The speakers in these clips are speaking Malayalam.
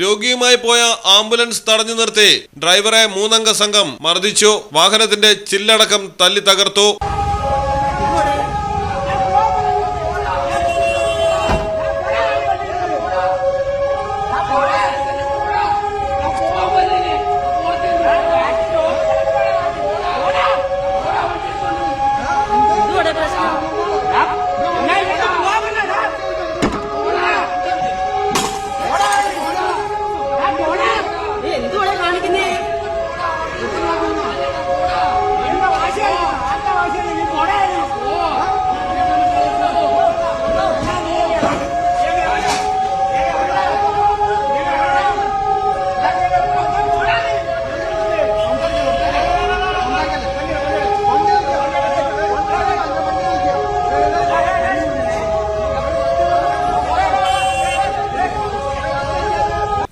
രോഗിയുമായി പോയ ആംബുലൻസ് തടഞ്ഞു നിർത്തി. ഡ്രൈവറെ മൂന്നംഗ സംഘം മർദ്ദിച്ചു. വാഹനത്തിന്റെ ചില്ലടക്കം തല്ലി തകർത്തു.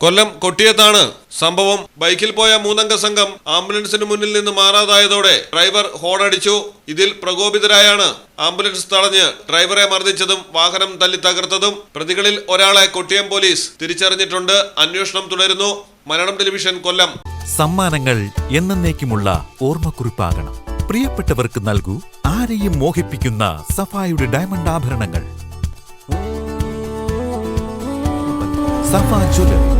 കൊല്ലം കൊട്ടിയത്താണ് സംഭവം. ബൈക്കിൽ പോയ മൂന്നംഗ സംഘം ആംബുലൻസിന് മുന്നിൽ നിന്ന് മാറാതായതോടെ ഡ്രൈവർ ഹോണടിച്ചു ഇതിൽ പ്രകോപിതരായാണ് ആംബുലൻസ് തടഞ്ഞ് ഡ്രൈവറെ മർദ്ദിച്ചതും വാഹനം തല്ലി തകർത്തതും. പ്രതികളിൽ ഒരാളെ കൊട്ടിയം പോലീസ് തിരിച്ചറിഞ്ഞിട്ടുണ്ട്. അന്വേഷണം തുടരുന്നു. മലയാളം ടെലിവിഷൻ കൊല്ലം. സമ്മാനങ്ങൾ എന്നേക്കുമുള്ള ഓർമ്മക്കുറിപ്പാകണം. പ്രിയപ്പെട്ടവർക്ക് നൽകൂ ആരെയും മോഹിപ്പിക്കുന്ന സഫായുടെ ഡയമണ്ട് ആഭരണങ്ങൾ. സഫാ ജ്വല്ലറി.